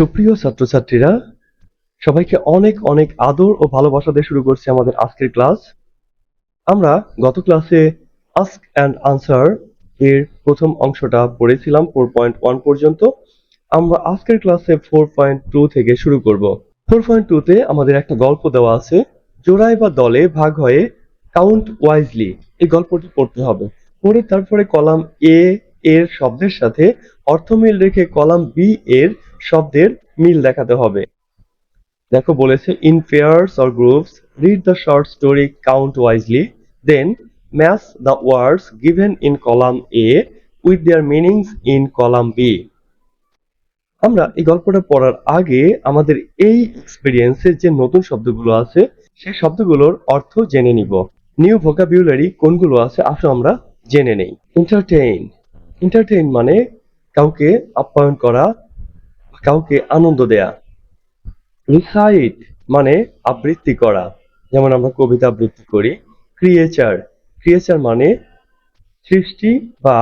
সুপ্রিয় ছাত্রছাত্রীরা, সবাইকে অনেক অনেক আদর ও ভালোবাসা দিয়ে শুরু করছি আমাদের আজকের ক্লাস। আমরা গত ক্লাসে আস্ক অ্যান্ড আনসার এর প্রথম অংশটা পড়েছিলাম ফোর পয়েন্ট ওয়ান পর্যন্ত। আমরা আজকের ক্লাসে ফোর পয়েন্ট টু থেকে শুরু করব। ফোর পয়েন্ট টুতে আমাদের একটা গল্প দেওয়া আছে, জোড়ায় বা দলে ভাগ হয়ে কাউন্ট ওয়াইজলি এই গল্পটি পড়তে হবে। পড়ে তারপরে কলাম এ এর শব্দের সাথে অর্থমিল রেখে কলাম বি এর শব্দের মিল দেখাতে হবে। দেখো বলেছে in pairs or groups read the short story count wisely then match the words given in column A with their meanings in column B আমরা এই গল্পটা পড়ার আগে আমাদের এই এক্সপিরিয়েন্সের যে নতুন শব্দগুলো আছে, সেই শব্দগুলোর অর্থ জেনে নিব। নিউ ভোকাবিউলারি কোনগুলো আছে, আসো আমরা জেনে নেই। এন্টারটেইন এন্টারটেইন মানে কাউকে আপ্যায়ন করা, কাউকে আনন্দ দেয়া। রিসাইট মানে আবৃত্তি করা। যেমন আমরা কবিতা আবৃত্তি করি। ক্রিয়েচার ক্রিয়েচার মানে সৃষ্টি বা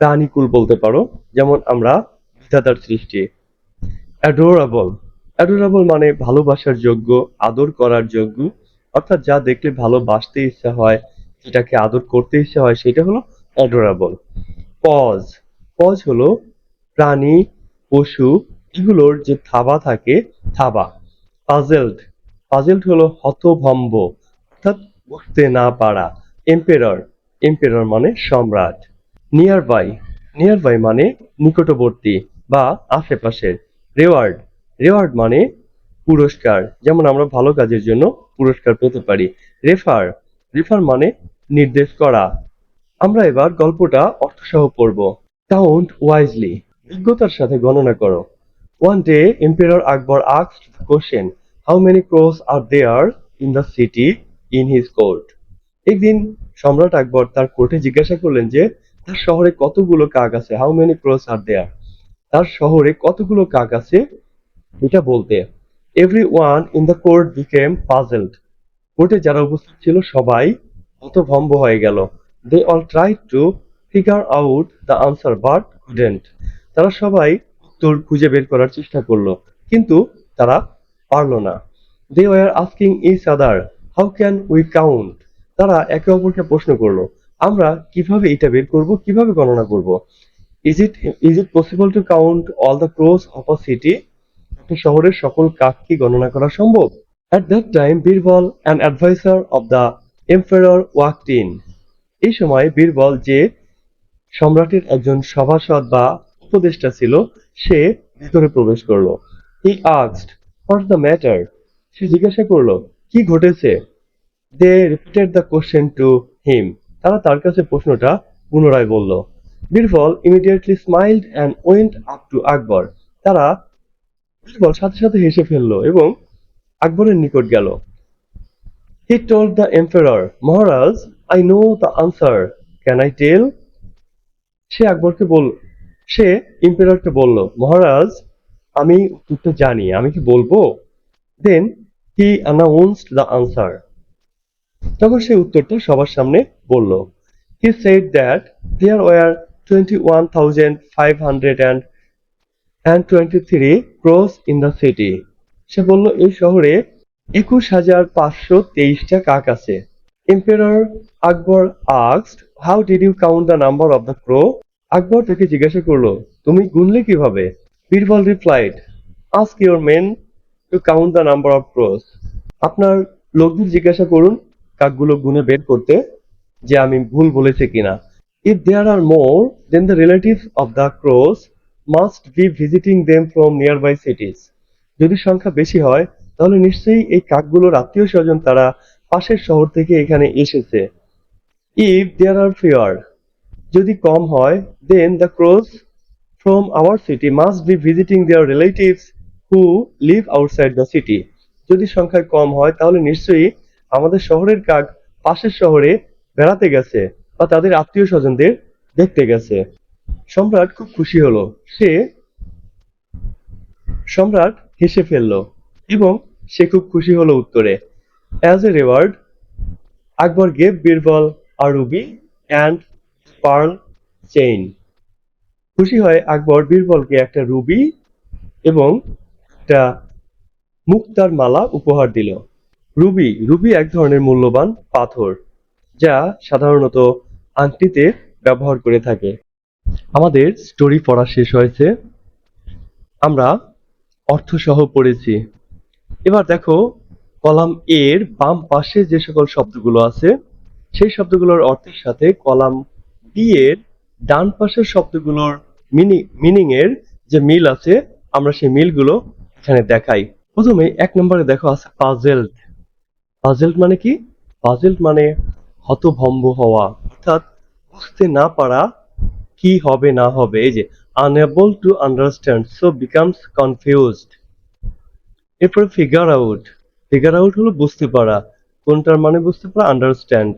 প্রাণীকুল বলতে পারো। যেমন আমরা বিধাতার সৃষ্টি। অ্যাডোরাবল অ্যাডোরাবল মানে ভালোবাসার যোগ্য, আদর করার যোগ্য। অর্থাৎ যা দেখলে ভালোবাসতে ইচ্ছা হয়, যেটাকে আদর করতে ইচ্ছা হয়, সেটা হলো অ্যাডোরাবল পজ। পজ হলো প্রাণী, পশু, এগুলোর যে থাবা থাকে, থাবা। পাজেলড পাজেলড হলো হতভম্ব, অর্থাৎ বুঝতে না পারা। এম্পেরর। এম্পেরর মানে সম্রাট। নিয়ার বাই নিয়ার বাই মানে নিকটবর্তী বা আশেপাশের। রেওয়ার্ড। রেওয়ার্ড মানে পুরস্কার। যেমন আমরা ভালো কাজের জন্য পুরস্কার পেতে পারি। রেফার। রেফার মানে নির্দেশ করা। আমরা এবার গল্পটা অর্থসহ পড়ব। কাউন্ট ওয়াইজলি বিজ্ঞতার সাথে গণনা করো। One day emperor Akbar asked the question how many crows are there in the city in his court একদিন সম্রাট আকবর তার কোর্টে জিজ্ঞাসা করলেন যে, তার শহরে কতগুলো কাক আছে? How many crows are there তার শহরে কতগুলো কাক আছে? এটা বলতে everyone in the court became puzzled কোর্টে যারা উপস্থিত ছিল সবাই হতভম্ব হয়ে গেল। They all try to figure out the answer but couldn't তারা সবাই উত্তর খুঁজে বের করার চেষ্টা করল কিন্তু তারা পারল না। They were asking each other how can we count তারা একে অপরকে প্রশ্ন করল আমরা কীভাবে এটা বের করব কীভাবে গণনা করব? Is it is it possible to count all the crows of a city একটা শহরের সকল কাক কি গণনা করা সম্ভব? At that time, Birbal, an advisor of the emperor, walked in. এই সময় বীরবল যে সম্রাটের একজন সভাসদ বা উপদেষ্টা ছিল, সে ভিতরে প্রবেশ করল। He asked, what the matter? সে জিজ্ঞাসা করল, কি ঘটেছে? They repeated the question to him তারা তার কাছে প্রশ্নটা পুনরায় বলল। Birbal immediately smiled and went up to Akbar. তারা বীরবল সাথে সাথে হেসে ফেলল এবং আকবরের নিকট গেল। He told the emperor Maharaj I know the answer can I tell সে আকবরকে বল, সে ইম্পেররকে বলল, মহারাজ, আমি উত্তরটা জানি, আমি কি বলব? Then he announced the answer তখন সে উত্তরটা সবার সামনে বলল। He said that there were twenty one thousand five hundred and and twenty three crows in the city সে বলল, এই শহরে একুশ হাজার পাঁচশো তেইশটা কাক আছে। Emperor Akbar asked how did you count the number of the crow Akbar তাকে জিজ্ঞাসা করল, তুমি গুনলে কীভাবে? Birbal replied ask your men to count the number of crows আপনার লোকদের জিজ্ঞাসা করুন, কাকগুলো গুনে বের করতে, যে আমি ভুল বলেছি কিনা। If there are more then the relative of the crows must be visiting them from nearby cities যদি সংখ্যা বেশি হয়, তাহলে নিশ্চয়ই এই কাকগুলোর আত্মীয় স্বজন তারা পাশের শহর থেকে এখানে এসেছে। ইফ দেয়ার আর ফিয়ার যদি কম হয় then the crows from our city must be visiting their relatives who live outside the city যদি সংখ্যায় কম হয়, তাহলে নিশ্চয়ই আমাদের শহরের কাক পাশের শহরে বেড়াতে গেছে বা তাদের আত্মীয় স্বজনদের দেখতে গেছে। সম্রাট খুব খুশি হলো। সে সম্রাট হেসে ফেলল এবং সে খুব খুশি হলো উত্তরে। As a reward Akbar gave Birbal a ruby and pearl chain খুশি হয় আকবর বীরবলকে একটা রুবি এবং একটা মুক্তার মালা উপহার দিল। রুবি রুবি এক ধরনের মূল্যবান পাথর, যা সাধারণত আংটিতে ব্যবহার করে থাকে। আমাদের স্টোরি পড়া শেষ হয়েছে। আমরা অর্থসহ পড়েছি। এবার দেখো কলাম এর বাম পাশে যে সকল শব্দগুলো আছে, সেই শব্দগুলোর অর্থের সাথে কলাম বি এর ডান পাশের শব্দগুলোর মিনিং এর যে মিল আছে, আমরা সেই মিলগুলো এখানে দেখাই। প্রথমে এক নম্বরে দেখো আছে পাজেলড পাজেলড মানে কি? পাজেলড মানে হতভম্ব হওয়া। অর্থাৎ বুঝতে না পারা কি হবে, না হবে। এই যে unable to understand so becomes confused এরপরে ফিগার আউট ফিগার আউট হলো বুঝতে পারা, কোনটার মানে বুঝতে পারা আন্ডারস্ট্যান্ড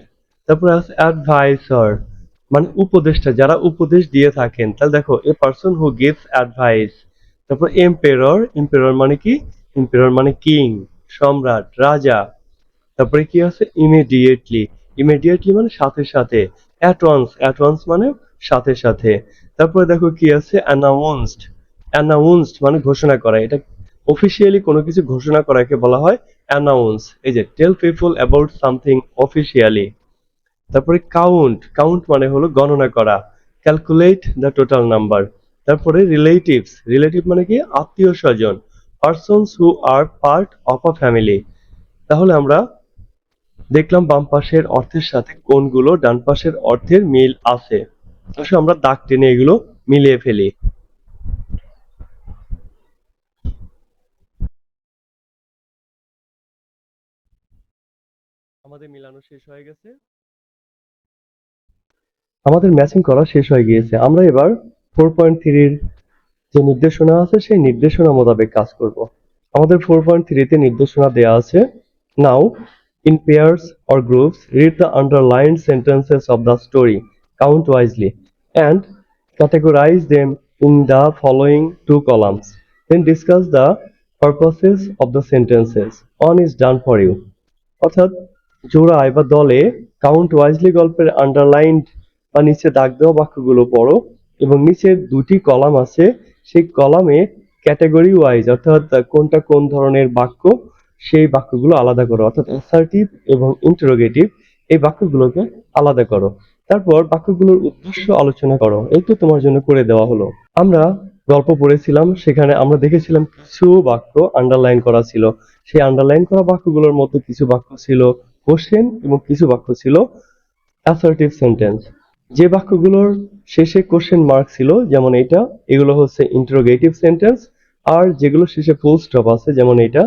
তারপরে আছে অ্যাডভাইসার মানে উপদেষ্টা, যারা উপদেশ দিয়ে থাকেন। তাহলে দেখো a person who gives advice তারপর এম্পেরর এম্পেরর মানে কি? এম্পেরর মানে কিং সম্রাট, রাজা। তারপরে কি আছে? ইমিডিয়েটলি ইমিডিয়েটলি মানে সাথে সাথে অ্যাট ওয়ান্স মানে সাথে সাথে। তারপরে দেখো কি আছে? অ্যানাউন্সড অ্যানাউন্সড মানে ঘোষণা করা, এটা অফিসিয়ালি কোনো কিছু ঘোষণা করাকে বলা হয় অ্যানাউন্স এই যে tell people about something officially তারপরে কাউন্ট কাউন্ট মানে হলো গণনা করা ক্যালকুলেট দ্য টোটাল নাম্বার তারপরে রিলেটিভস রিলেটিভ মানে কি? আত্মীয় স্বজন persons who are part of a family তাহলে আমরা দেখলাম বাম পাশের অর্থের সাথে কোনগুলো, ডান পাশের অর্থের মিল আছে। আসলে আমরা দাগ টেনে এগুলো মিলিয়ে ফেলি। আমাদের মিলানো শেষ হয়ে গেছে। আমাদের ম্যাচিং করা শেষ হয়ে গিয়েছে। আমরা এবার ফোর পয়েন্ট যে নির্দেশনা আছে, সেই নির্দেশনা মোতাবেক কাজ করব। আমাদের ফোর পয়েন্ট নির্দেশনা দেওয়া আছে now in pairs or groups read the underline sentences of the story count wisely and categorise them in the following two columns then discuss the purposes of the sentences on is done for you অর্থাৎ জোড়ায় বা দলে count wisely গল্পের underlined বা নিচে দাগ দেওয়া বাক্যগুলো পড়ো এবং নিচের দুটি কলাম আছে। সেই কলামে ক্যাটাগরি ওয়াইজ অর্থাৎ কোনটা কোন ধরনের বাক্য, সেই বাক্যগুলো আলাদা করো। অর্থাৎ অ্যাসার্টিভ এবং ইন্টারোগেটিভ এই বাক্যগুলোকে আলাদা করো। তারপর বাক্যগুলোর উদ্দেশ্য আলোচনা করো। এই তো তোমার জন্য করে দেওয়া হলো। আমরা গল্প পড়েছিলাম, সেখানে আমরা দেখেছিলাম কিছু বাক্য আন্ডারলাইন করা ছিল। সেই আন্ডারলাইন করা বাক্যগুলোর মধ্যে কিছু বাক্য ছিল কোশ্চেন এবং কিছু বাক্য ছিল অ্যাসার্টিভ সেন্টেন্স যে বাক্যগুলোর শেষে কোশ্চেন মার্ক ছিল, যেমন এটা এগুলো হচ্ছে ইন্টারোগেটিভ সেন্টেন্স আর যেগুলো শেষে ফুল স্টপ আছে, যেমন এটা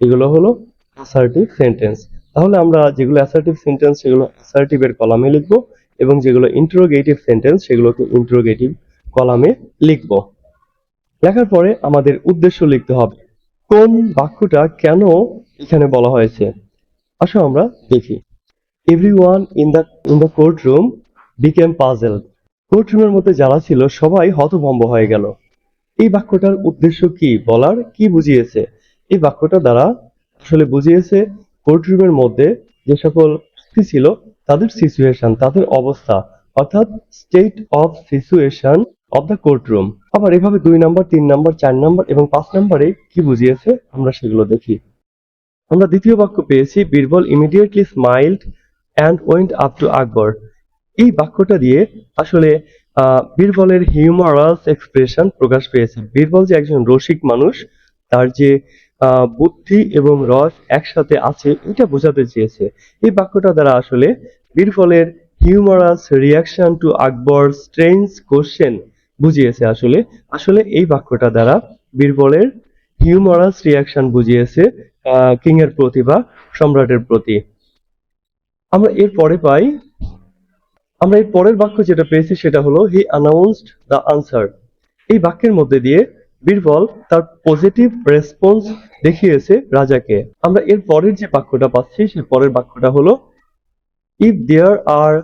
এগুলো হলো অ্যাসার্টিভ সেন্টেন্স তাহলে আমরা যেগুলো অ্যাসার্টিভ সেন্টেন্স সেগুলো অ্যাসার্টিভ এর কলামে লিখব, এবং যেগুলো ইন্টারোগেটিভ সেন্টেন্স সেগুলোকে ইন্টারোগেটিভ কলামে লিখব। লেখার পরে আমাদের উদ্দেশ্য লিখতে হবে, কোন বাক্যটা কেন এখানে বলা হয়েছে? আসো আমরা দেখি। Everyone in the in the court room became puzzle court রুমের মধ্যে যারা ছিল সবাই হতভম্ব হয়ে গেল। এই বাক্যটার উদ্দেশ্য কি বলার কি বুঝিয়েছে? এই বাক্যটা দ্বারা আসলে বুঝিয়েছে কোর্টরুমের মধ্যে যে সকল ছিল, তাদের সিচুয়েশন তাদের অবস্থা, অর্থাৎ state of situation of the court room আবার এভাবে দুই নাম্বার, তিন নাম্বার, চার নাম্বার এবং পাঁচ নাম্বারে কি বুঝিয়েছে আমরা সেগুলো দেখি। আমরা দ্বিতীয় বাক্য পেয়েছি, Birbal immediately smiled and went up to Akbar. এই বাক্যটা দিয়ে আসলে বীরবলের হিউমারাস এক্সপ্রেশন প্রকাশ পেয়েছে। বীরবল যে একজন রসিক মানুষ, তার যে বুদ্ধি এবং রস একসাথে আছে, এটা বোঝাতে চেয়েছে। এই বাক্যটা দ্বারা আসলে বীরবলের humorous reaction to Akbar strange question বুঝিয়েছে আসলে। আসলে এই বাক্যটা দ্বারা বীরবলের হিউমারাস রিয়াকশন বুঝিয়েছে কিং এর প্রতি বা সম্রাটের প্রতি। আমরা এর পরে পাই, আমরা এর পরের বাক্য যেটা পেয়েছি সেটা হলো হি অ্যানাউন্সড দ্য আনসার এই বাক্যের মধ্যে দিয়ে বীরবল তার পজিটিভ রেসপন্স দেখিয়েছে রাজাকে। আমরা এর পরের যে বাক্যটা পাচ্ছি, সেই পরের বাক্যটা হলো if there are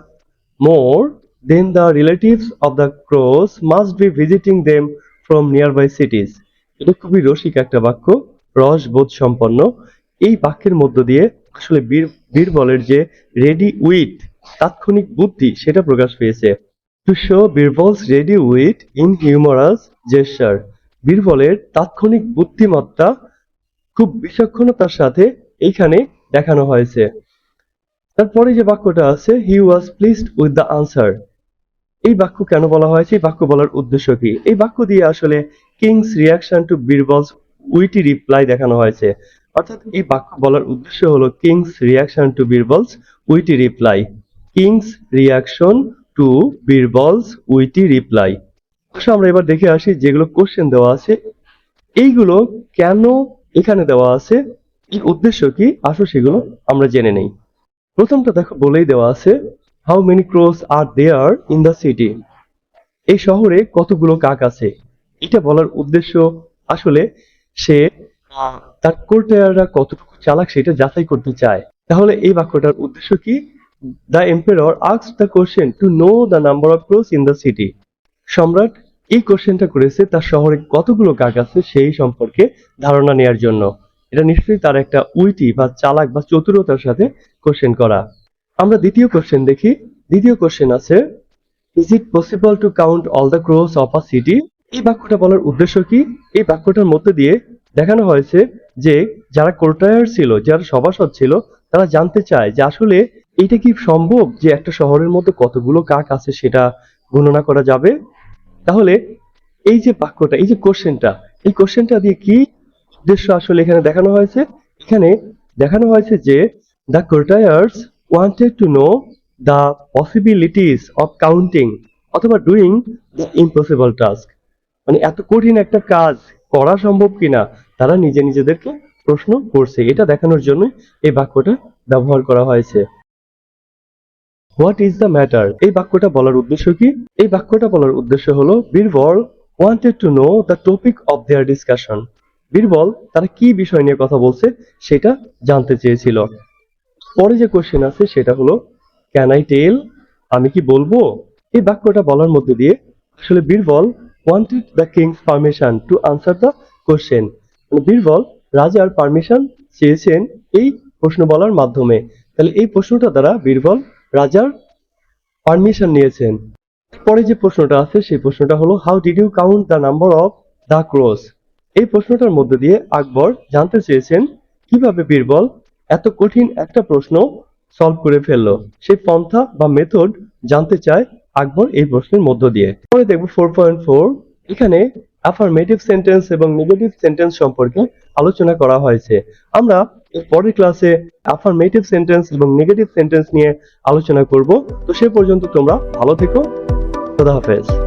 more then the relatives of the crows must be visiting them from nearby cities এটা খুবই রসিক একটা বাক্য। রসবোধ সম্পন্ন। এই বাক্যের মধ্য দিয়ে আসলে বীর বীরবলের যে রেডি উইথ তাৎক্ষণিক বুদ্ধি, সেটা প্রকাশ পেয়েছে। To show Birbal's ready wit in humorous বীরবলের তাৎক্ষণিক বুদ্ধিমত্তা খুব বিচক্ষণতার সাথে এইখানে দেখানো হয়েছে। তারপরে যে বাক্যটা আছে he was pleased with the answer এই বাক্য কেন বলা হয়েছে? এই বাক্য বলার উদ্দেশ্য কি? এই বাক্য দিয়ে আসলে king's reaction to Birbal's witty reply দেখানো হয়েছে। অর্থাৎ এই বাক্য বলার উদ্দেশ্য হলো king's reaction to Birbal's witty reply. King's reaction to Birbal's witty reply. অবশ্য আমরা এবার দেখে আসি যেগুলো কোশ্চেন দেওয়া আছে। এইগুলো কেন এখানে দেওয়া আছে? এই উদ্দেশ্য কি? আসো সেগুলো আমরা জেনে নেই। প্রথমটা দেখো, বলেই দেওয়া আছে how many crows are there in the city এই শহরে কতগুলো কাক আছে? এটা বলার উদ্দেশ্য আসলে সে তার কোর্টায়াররা কতটুকু চালাক সেটা যাচাই করতে চায়। তাহলে এই বাক্যটার উদ্দেশ্য কি? The emperor asks the question to know the number of crows in the city সম্রাট এই কোশ্চেনটা করেছে তার শহরে কতগুলো কাক আছে সেই সম্পর্কে ধারণা নেয়ার জন্য। এটা নিশ্চয়ই তার একটা উইটি বা চালাক বা চতুরতার সাথে কোশ্চেন করা। আমরা দ্বিতীয় কোশ্চেন দেখি। দ্বিতীয় কোশ্চেন আছে is it possible to count all the crows of a city এই বাক্যটা বলার উদ্দেশ্য কি? এই বাক্যটার মধ্যে দিয়ে দেখানো হয়েছে যে যারা কোর্টায়ার ছিল, যারা সভাসদ ছিল, তারা জানতে চায় যে আসলে এটা কি সম্ভব যে একটা শহরের মধ্যে কতগুলো কাক আছে সেটা গণনা করা যাবে? তাহলে এই যে বাক্যটা, এই যে কোশ্চেনটা এই কোশ্চেনটা দিয়ে কি উদ্দেশ্য আসলে এখানে দেখানো হয়েছে? এখানে দেখানো হয়েছে যে the courtiers wanted to know the possibilities of counting অথবা ডুইং দ্য ইম্পসিবল টাস্ক মানে এত কঠিন একটা কাজ করা সম্ভব কিনা, তারা নিজে নিজেদেরকে প্রশ্ন করছে। এটা দেখানোর জন্য এই বাক্যটা ব্যবহার করা হয়েছে। হোয়াট ইজ দ্য ম্যাটার এই বাক্যটা বলার উদ্দেশ্য কি? এই বাক্যটা বলার উদ্দেশ্য হলো, Birbal wanted to know the topic of their discussion Birbal তারা কি বিষয় নিয়ে কথা বলছে সেটা জানতে চেয়েছিল। পরে যে কোশ্চেন আছে সেটা হলো ক্যান আই টেল আমি কি বলব? এই বাক্যটা বলার মধ্যে দিয়ে আসলে Birbal wanted the king's permission to answer the question Birbal রাজার পারমিশন চেয়েছেন এই প্রশ্ন বলার মাধ্যমে। তাহলে এই প্রশ্নটা দ্বারা বীরবল রাজার পারমিশন নিয়েছেন। পরে যে প্রশ্নটা আছে, সেই প্রশ্নটা হলো how did you count the number of the crows এই প্রশ্নটার মধ্যে দিয়ে আকবর জানতে চেয়েছেন, কীভাবে বীরবল এত কঠিন একটা প্রশ্ন সলভ করে ফেলল। সেই পন্থা বা মেথড জানতে চায় আকবর এই প্রশ্নের মধ্য দিয়ে। পরে দেখব ফোর পয়েন্ট ফোর এখানে অ্যাফার্মেটিভ সেন্টেন্স এবং নেগেটিভ সেন্টেন্স সম্পর্কে আলোচনা করা হয়েছে। আমরা পরের ক্লাসে অ্যাফার্মেটিভ সেন্টেন্স এবং নেগেটিভ সেন্টেন্স নিয়ে আলোচনা করব। তো সে পর্যন্ত তোমরা ভালো থেকো। খোদা হাফেজ।